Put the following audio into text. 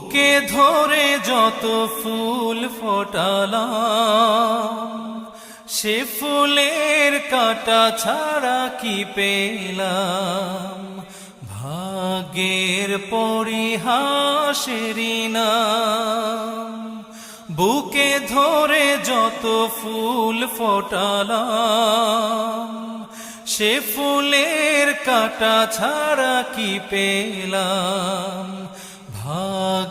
বুকে ধরে যত ফুল ফোটালাম, সে ফুলের কাটা ছাড়া কি পেলাম? ভাগ্যের পরিহাসেরই নাম। বুকে ধরে যত ফুল ফোটালাম, সে ফুলের কাটা ছাড়া কি পেলাম?